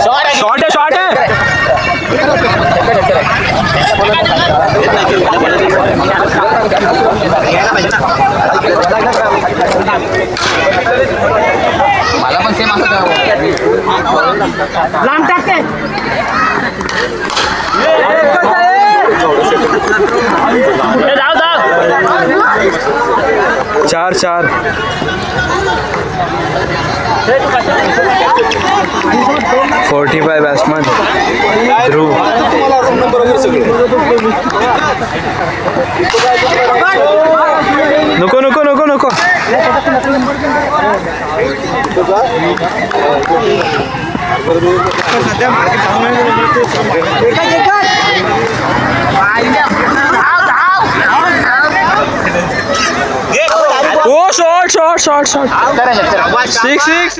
Short आहे short आहे मला पण सेम असं लांब टाकते जाऊ जाऊ चार चार। फोर्टी फाय बॅट्समन ध्रुव नको नको नको नको. ओ short short short short six six